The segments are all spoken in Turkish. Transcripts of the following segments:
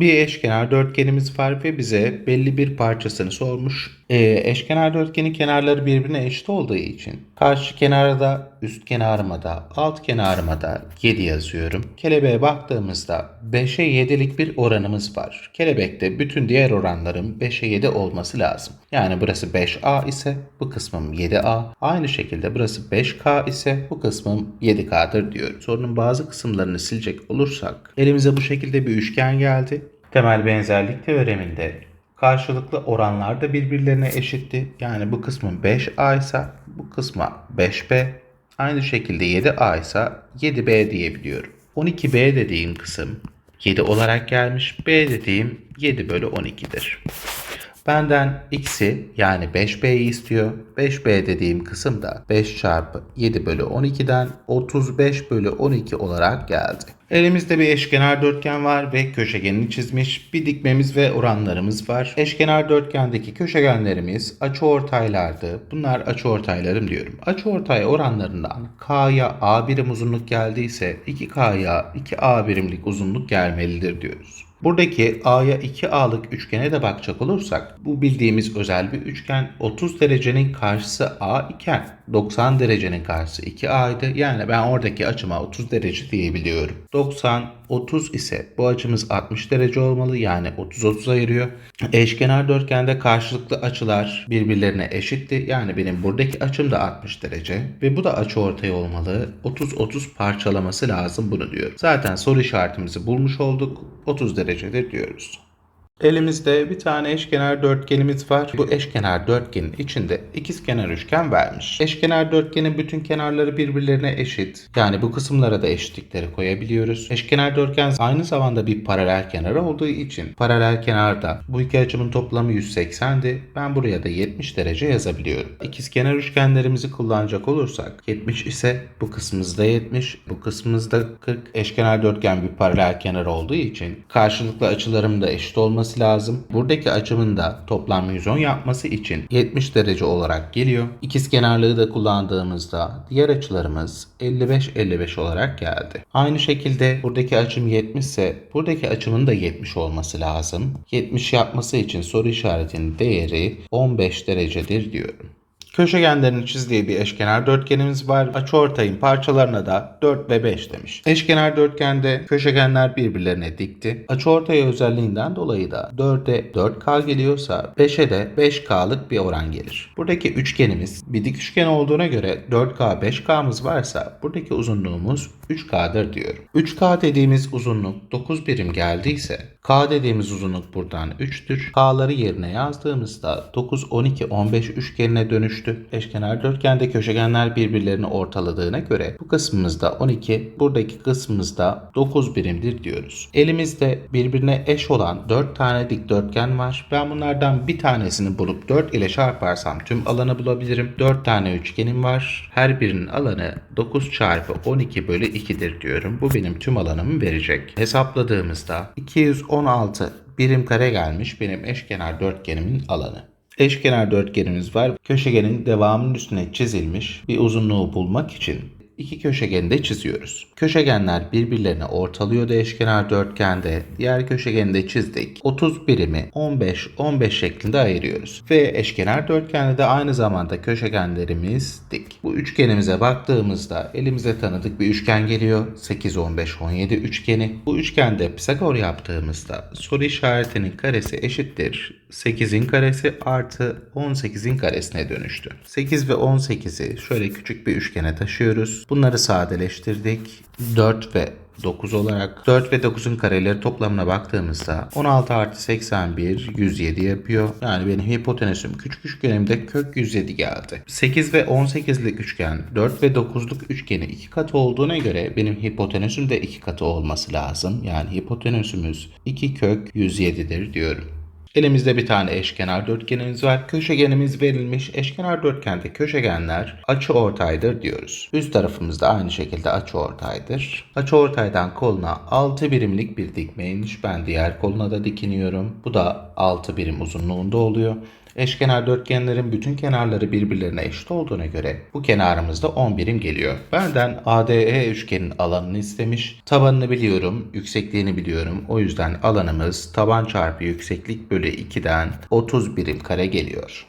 Bir eşkenar dörtgenimiz var ve bize belli bir parçasını sormuş. Ee, eşkenar dörtgenin kenarları birbirine eşit olduğu için karşı kenara da üst kenarıma da alt kenarıma da 7 yazıyorum. Kelebeğe baktığımızda 5'e 7'lik bir oranımız var. Kelebekte bütün diğer oranların 5'e 7 olması lazım. Yani burası 5A ise bu kısmım 7A. Aynı şekilde burası 5K ise bu kısmım 7K'dır diyoruz. Sorunun bazı kısımlarını silecek olursak elimize bu şekilde bir üçgen geldi. Temel benzerlik teoreminde karşılıklı oranlar da birbirlerine eşitti. Yani bu kısmın 5A ise bu kısma 5B. Aynı şekilde 7A ise 7B diyebiliyorum. 12B dediğim kısım 7 olarak gelmiş. B dediğim 7 bölü 12'dir. Benden x'i yani 5b'yi istiyor. 5b dediğim kısım da 5 çarpı 7 bölü 12'den 35 bölü 12 olarak geldi. Elimizde bir eşkenar dörtgen var ve köşegenini çizmiş. Bir dikmemiz ve oranlarımız var. Eşkenar dörtgendeki köşegenlerimiz açıortaylardı. Bunlar açıortaylarım diyorum. Açıortay oranlarından k'ya a birim uzunluk geldiyse 2k'ya 2a birimlik uzunluk gelmelidir diyoruz. Buradaki A'ya 2A'lık üçgene de bakacak olursak bu bildiğimiz özel bir üçgen 30 derecenin karşısı A iken 90 derecenin karşısı 2A'ydı. Yani ben oradaki açıma 30 derece diyebiliyorum. 90 30 ise bu açımız 60 derece olmalı. Yani 30-30 ayırıyor. Eşkenar dörtgende karşılıklı açılar birbirlerine eşitti. Yani benim buradaki açım da 60 derece ve bu da açı ortay olmalı. 30-30 parçalaması lazım bunu diyor. Zaten soru işaretimizi bulmuş olduk. 30 derecedir diyoruz. Elimizde bir tane eşkenar dörtgenimiz var. Bu eşkenar dörtgenin içinde ikizkenar üçgen vermiş. Eşkenar dörtgenin bütün kenarları birbirlerine eşit. Yani bu kısımlara da eşitlikleri koyabiliyoruz. Eşkenar dörtgen aynı zamanda bir paralel kenar olduğu için paralel kenarda bu iki açımın toplamı 180'di. Ben buraya da 70 derece yazabiliyorum. İkizkenar üçgenlerimizi kullanacak olursak 70 ise bu kısmımızda 70, bu kısmımızda 40. Eşkenar dörtgen bir paralel kenar olduğu için karşılıklı açılarım da eşit olması lazım. Buradaki açımın da toplam 110 yapması için 70 derece olarak geliyor. İkizkenarlığı da kullandığımızda diğer açılarımız 55-55 olarak geldi. Aynı şekilde buradaki açım 70 ise buradaki açımın da 70 olması lazım. 70 yapması için soru işaretinin değeri 15 derecedir diyorum. Köşegenlerin çizdiği bir eşkenar dörtgenimiz var. Açıortayın parçalarına da 4 ve 5 demiş. Eşkenar dörtgende köşegenler birbirlerine dikti. Açıortay özelliğinden dolayı da 4'e 4K geliyorsa 5'e de 5K'lık bir oran gelir. Buradaki üçgenimiz bir dik üçgen olduğuna göre 4K 5K'mız varsa buradaki uzunluğumuz 3K'dır diyorum. 3K dediğimiz uzunluk 9 birim geldiyse K dediğimiz uzunluk buradan 3'tür. K'ları yerine yazdığımızda 9, 12, 15 üçgenine dönüştü. Eşkenar dörtgende köşegenler birbirlerini ortaladığına göre bu kısmımızda 12, buradaki kısmımızda 9 birimdir diyoruz. Elimizde birbirine eş olan 4 tane dikdörtgen var. Ben bunlardan bir tanesini bulup 4 ile çarparsam tüm alanı bulabilirim. 4 tane üçgenim var. Her birinin alanı 9 çarpı 12 bölü 2'dir diyorum. Bu benim tüm alanımı verecek. Hesapladığımızda 216 birim kare gelmiş benim eşkenar dörtgenimin alanı. Eşkenar dörtgenimiz var. Köşegenin devamının üstüne çizilmiş bir uzunluğu bulmak için iki köşegeni de çiziyoruz. Köşegenler birbirlerini ortalıyordu eşkenar dörtgende. Diğer köşegeni de çizdik. 30 birimi 15 15 şeklinde ayırıyoruz. Ve eşkenar dörtgende de aynı zamanda köşegenlerimiz dik. Bu üçgenimize baktığımızda elimize tanıdık bir üçgen geliyor. 8 15 17 üçgeni. Bu üçgende Pisagor yaptığımızda soru işaretinin karesi eşittir 8'in karesi artı 18'in karesine dönüştü. 8 ve 18'i şöyle küçük bir üçgene taşıyoruz. Bunları sadeleştirdik. 4 ve 9 olarak 4 ve 9'un kareleri toplamına baktığımızda 16 artı 81 107 yapıyor. Yani benim hipotenüsüm küçük üçgenimde kök 107 geldi. 8 ve 18'lik üçgen 4 ve 9'luk üçgeni 2 katı olduğuna göre benim hipotenüsüm de 2 katı olması lazım. Yani hipotenüsümüz 2 kök 107'dir diyorum. Elimizde bir tane eşkenar dörtgenimiz var. Köşegenimiz verilmiş. Eşkenar dörtgende köşegenler açı ortaydır diyoruz. Üst tarafımızda aynı şekilde açı ortaydır. Açı ortaydan koluna 6 birimlik bir dikme inmiş. Ben diğer koluna da dikiniyorum. Bu da 6 birim uzunluğunda oluyor. Eşkenar dörtgenlerin bütün kenarları birbirlerine eşit olduğuna göre bu kenarımızda 10 birim geliyor. Benden ADE üçgenin alanını istemiş. Tabanını biliyorum, yüksekliğini biliyorum. O yüzden alanımız taban çarpı yükseklik bölü 2'den 30 birim kare geliyor.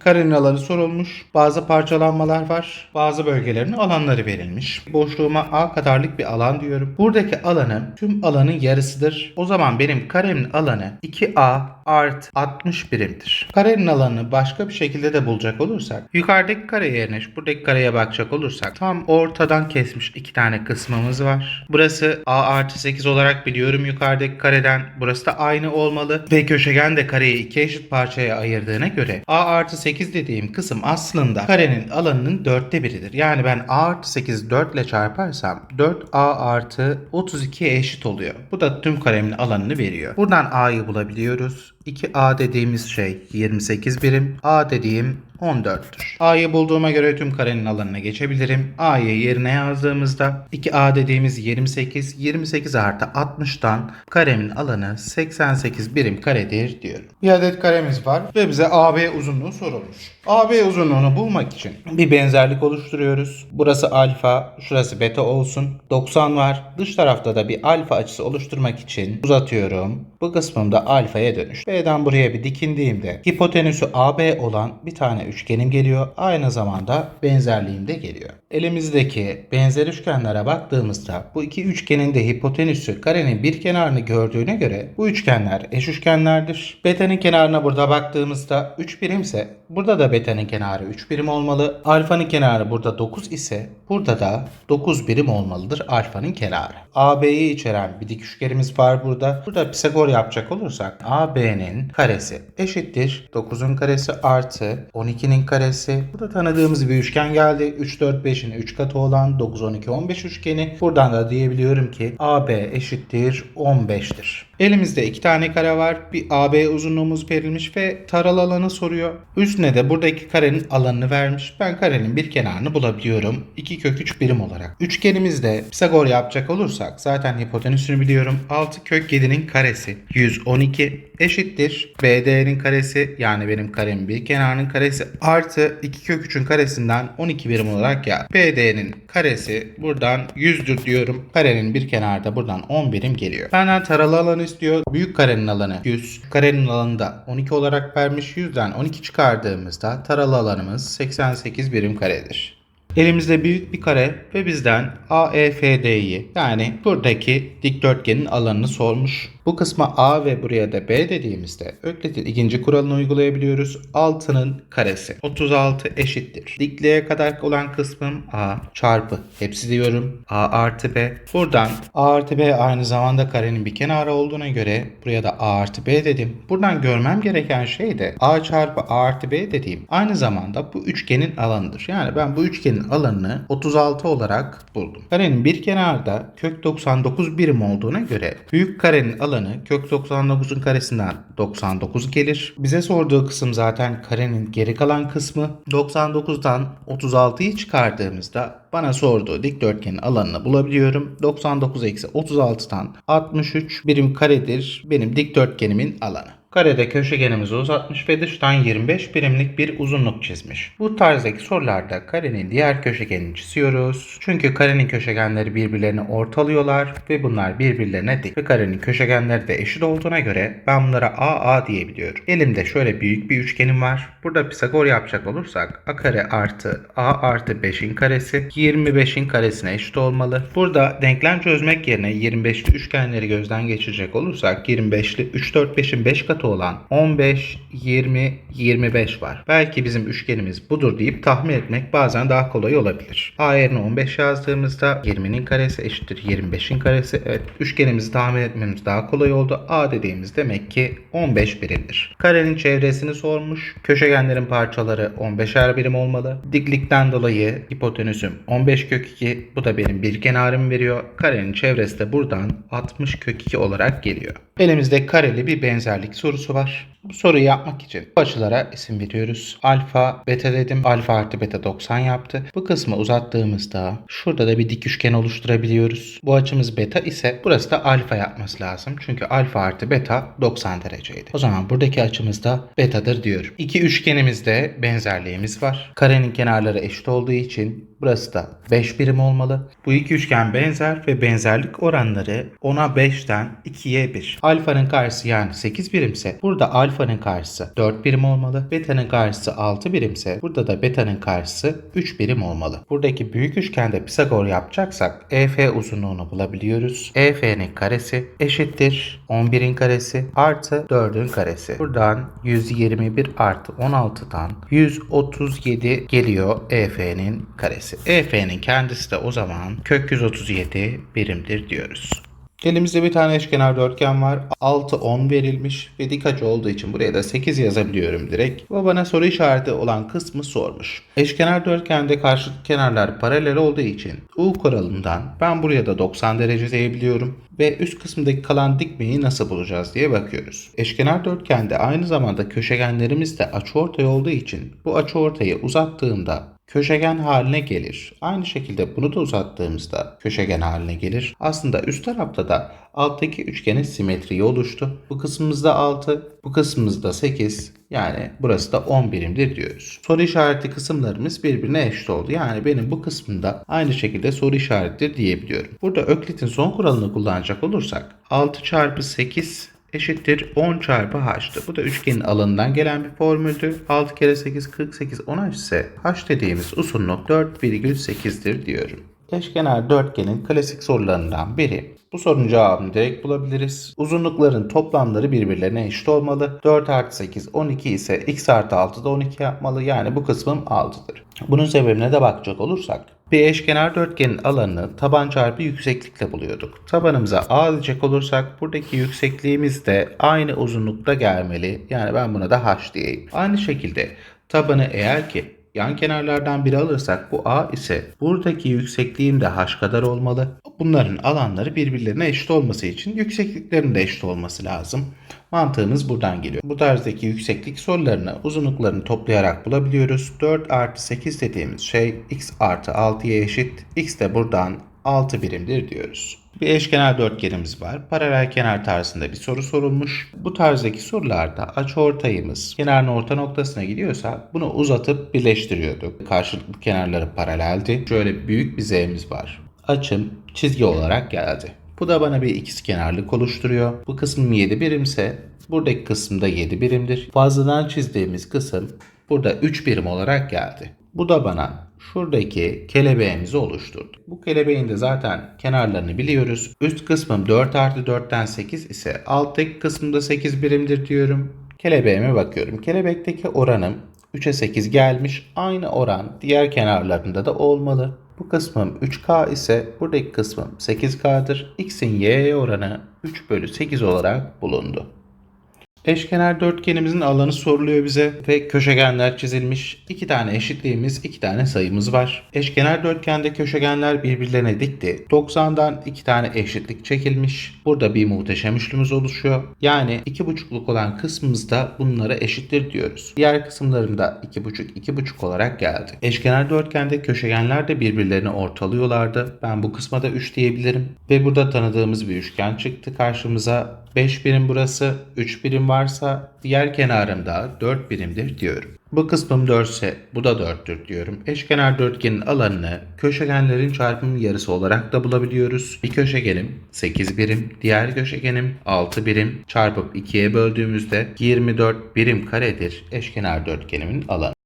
Karenin alanı sorulmuş. Bazı parçalanmalar var. Bazı bölgelerinin alanları verilmiş. Boşluğuma A kadarlık bir alan diyorum. Buradaki alanım tüm alanın yarısıdır. O zaman benim karemin alanı 2A artı 60 birimdir. Karenin alanını başka bir şekilde de bulacak olursak yukarıdaki kare yerine buradaki kareye bakacak olursak tam ortadan kesmiş iki tane kısmımız var. Burası A artı 8 olarak biliyorum yukarıdaki kareden. Burası da aynı olmalı. Ve köşegen de kareyi iki eşit parçaya ayırdığına göre A artı 8 dediğim kısım aslında karenin alanının dörtte biridir. Yani ben A artı 8 4 ile çarparsam 4A artı 32'ye eşit oluyor. Bu da tüm karemin alanını veriyor. Buradan A'yı bulabiliyoruz. 2A dediğimiz şey 28 birim. A dediğim 14'tür. A'yı bulduğuma göre tüm karenin alanına geçebilirim. A'yı yerine yazdığımızda 2A dediğimiz 28, 28 artı 60'tan karemin alanı 88 birim karedir diyorum. Bir adet karemiz var ve bize AB uzunluğu sorulmuş. AB uzunluğunu bulmak için bir benzerlik oluşturuyoruz. Burası alfa, şurası beta olsun. 90 var. Dış tarafta da bir alfa açısı oluşturmak için uzatıyorum. Bu kısmım da alfaya dönüş. B'den buraya bir dikindiğimde hipotenüsü AB olan bir tane üçgenim geliyor. Aynı zamanda benzerliğim de geliyor. Elimizdeki benzer üçgenlere baktığımızda bu iki üçgenin de hipotenüsü karenin bir kenarını gördüğüne göre bu üçgenler eş üçgenlerdir. Beta'nın kenarına burada baktığımızda 3 birimse burada da beta'nın kenarı 3 birim olmalı. Alfanın kenarı burada 9 ise burada da 9 birim olmalıdır alfanın kenarı. AB'yi içeren bir dik üçgenimiz var burada. Burada Pisagor yapacak olursak AB'nin karesi eşittir 9'un karesi artı 12'nin karesi. Burada tanıdığımız bir üçgen geldi. 3 4 5'in 3 katı olan 9 12 15 üçgeni. Buradan da diyebiliyorum ki AB eşittir 15'tir. Elimizde iki tane kare var. Bir AB uzunluğumuz verilmiş ve taralı alanı soruyor. Üstüne de buradaki karenin alanını vermiş. Ben karenin bir kenarını bulabiliyorum. 2 kök 3 birim olarak. Üçgenimizde Pisagor yapacak olursak zaten hipotenüsünü biliyorum. 6 kök 7'nin karesi 112 eşittir. BD'nin karesi yani benim karemin bir kenarının karesi artı 2 kök 3'ün karesinden 12 birim olarak ya. BD'nin karesi buradan 100'dür diyorum. Karenin bir kenarda buradan 10 birim geliyor. Benden taralı alanı istiyor. Büyük karenin alanı 100. Karenin alanı da 12 olarak vermiş. 100'den 12 çıkardığımızda taralı alanımız 88 birim karedir. Elimizde büyük bir kare ve bizden AEFD'yi yani buradaki dikdörtgenin alanını sormuş. Bu kısma A ve buraya da B dediğimizde Öklit'in ikinci kuralını uygulayabiliyoruz. 6'nın karesi 36 eşittir. Dikliğe kadar olan kısmım A çarpı hepsi diyorum A artı B. Buradan A artı B aynı zamanda karenin bir kenarı olduğuna göre buraya da A artı B dedim. Buradan görmem gereken şey de A çarpı A artı B dediğim aynı zamanda bu üçgenin alanıdır. Yani ben bu üçgenin alanını 36 olarak buldum. Karenin bir kenarda kök 99 birim olduğuna göre büyük karenin alanı kök 99'un karesinden 99 gelir. Bize sorduğu kısım zaten karenin geri kalan kısmı. 99'dan 36'yı çıkardığımızda bana sorduğu dikdörtgenin alanını bulabiliyorum. 99 eksi 36'dan 63 birim karedir benim dikdörtgenimin alanı. Karede köşegenimizi uzatmış ve dıştan 25 birimlik bir uzunluk çizmiş. Bu tarzdaki sorularda karenin diğer köşegenini çiziyoruz. Çünkü karenin köşegenleri birbirlerini ortalıyorlar ve bunlar birbirlerine dik. Ve karenin köşegenleri de eşit olduğuna göre ben bunlara AA diyebiliyorum. Elimde şöyle büyük bir üçgenim var. Burada Pisagor yapacak olursak a kare artı a artı 5'in karesi 25'in karesine eşit olmalı. Burada denklem çözmek yerine 25'li üçgenleri gözden geçirecek olursak 25'li 3 4 5'in 5 katı olan 15, 20, 25 var. Belki bizim üçgenimiz budur deyip tahmin etmek bazen daha kolay olabilir. A yerine 15 yazdığımızda 20'nin karesi eşittir 25'in karesi. Evet üçgenimizi tahmin etmemiz daha kolay oldu. A dediğimiz demek ki 15 birimdir. Karenin çevresini sormuş. Köşegenlerin parçaları 15'er birim olmalı. Diklikten dolayı hipotenüsüm 15 kök 2. Bu da benim bir kenarımı veriyor. Karenin çevresi de buradan 60 kök 2 olarak geliyor. Elimizde kareli bir benzerlik sorusu var. Bu soruyu yapmak için bu açılara isim veriyoruz. Alfa, beta dedim. Alfa artı beta 90 yaptı. Bu kısmı uzattığımızda şurada da bir dik üçgen oluşturabiliyoruz. Bu açımız beta ise burası da alfa yapması lazım. Çünkü alfa artı beta 90 dereceydi. O zaman buradaki açımız da betadır diyorum. İki üçgenimizde benzerliğimiz var. Karenin kenarları eşit olduğu için burası da 5 birim olmalı. Bu iki üçgen benzer ve benzerlik oranları 10'a 5'ten 2'ye 1. Alfanın karşısı yani 8 birimse burada alfanın karşısı 4 birim olmalı. Beta'nın karşısı 6 birimse burada da beta'nın karşısı 3 birim olmalı. Buradaki büyük üçgende Pisagor yapacaksak EF uzunluğunu bulabiliyoruz. EF'nin karesi eşittir 11'in karesi artı 4'ün karesi. Buradan 121 artı 16'dan 137 geliyor EF'nin karesi. EF'nin kendisi de o zaman kök 137 birimdir diyoruz. Elimizde bir tane eşkenar dörtgen var. 6 10 verilmiş ve dik açı olduğu için buraya da 8 yazabiliyorum direkt. Ve bana soru işareti olan kısmı sormuş. Eşkenar dörtgende karşılıklı kenarlar paralel olduğu için U kuralından ben buraya da 90 derece diyebiliyorum ve üst kısımdaki kalan dikmeyi nasıl bulacağız diye bakıyoruz. Eşkenar dörtgende aynı zamanda köşegenlerimiz de açıortay olduğu için bu açıortayı uzattığımda köşegen haline gelir. Aynı şekilde bunu da uzattığımızda köşegen haline gelir. Aslında üst tarafta da alttaki üçgenin simetriği oluştu. Bu kısmımızda 6, bu kısmımızda 8. Yani burası da 10 birimdir diyoruz. Soru işareti kısımlarımız birbirine eşit oldu. Yani benim bu kısmında aynı şekilde soru işaretidir diyebiliyorum. Burada Öklit'in son kuralını kullanacak olursak 6 çarpı 8 eşittir 10 çarpı h'tı. Bu da üçgenin alanından gelen bir formüldü. 6 kere 8 48 10 h ise h dediğimiz uzunluk 4,8'dir diyorum. Eşkenar dörtgenin klasik sorularından biri. Bu sorunun cevabını direkt bulabiliriz. Uzunlukların toplamları birbirlerine eşit olmalı. 4 artı 8 12 ise x artı 6 da 12 yapmalı. Yani bu kısmım 6'dır. Bunun sebebine de bakacak olursak bir eşkenar dörtgenin alanını taban çarpı yükseklikle buluyorduk. Tabanımıza a diyecek olursak buradaki yüksekliğimiz de aynı uzunlukta gelmeli. Yani ben buna da h diyeyim. Aynı şekilde tabanı eğer ki yan kenarlardan biri alırsak bu a ise buradaki yüksekliğim de h kadar olmalı. Bunların alanları birbirlerine eşit olması için yüksekliklerin de eşit olması lazım. Mantığımız buradan geliyor. Bu tarzdaki yükseklik sorularını uzunluklarını toplayarak bulabiliyoruz. 4 artı 8 dediğimiz şey x artı 6'ya eşit. x de buradan 6 birimdir diyoruz. Bir eşkenar dörtgenimiz var. Paralel kenar tarzında bir soru sorulmuş. Bu tarzdaki sorularda açıortayımız kenarın orta noktasına gidiyorsa bunu uzatıp birleştiriyorduk. Karşılıklı kenarları paraleldi. Şöyle büyük bir z'miz var. Açım çizgi olarak geldi. Bu da bana bir ikizkenarlık oluşturuyor. Bu kısmım 7 birimse buradaki kısım da 7 birimdir. Fazladan çizdiğimiz kısım burada 3 birim olarak geldi. Bu da bana şuradaki kelebeğimizi oluşturdu. Bu kelebeğin de zaten kenarlarını biliyoruz. Üst kısmım 4 artı 4'ten 8 ise alttaki kısımda 8 birimdir diyorum. Kelebeğime bakıyorum. Kelebekteki oranım 3'e 8 gelmiş. Aynı oran diğer kenarlarında da olmalı. Bu kısmım 3K ise buradaki kısmım 8K'dır. X'in Y'ye oranı 3 bölü 8 olarak bulundu. Eşkenar dörtgenimizin alanı soruluyor bize ve köşegenler çizilmiş. İki tane eşitliğimiz, iki tane sayımız var. Eşkenar dörtgende köşegenler birbirlerine dikti. 90'dan iki tane eşitlik çekilmiş. Burada bir muhteşem üçlümüz oluşuyor. Yani iki buçukluk olan kısmımızda bunlara eşittir diyoruz. Diğer kısımlarında iki buçuk, iki buçuk olarak geldi. Eşkenar dörtgende köşegenler de birbirlerini ortalıyorlardı. Ben bu kısma da 3 diyebilirim. Ve burada tanıdığımız bir üçgen çıktı karşımıza. 5 birim burası, 3 birim varsa diğer kenarımda 4 birimdir diyorum. Bu kısmım 4 ise bu da 4'tür diyorum. Eşkenar dörtgenin alanını köşegenlerin çarpımı yarısı olarak da bulabiliyoruz. Bir köşegenim 8 birim, diğer köşegenim 6 birim çarpıp 2'ye böldüğümüzde 24 birim karedir eşkenar dörtgenimin alanı.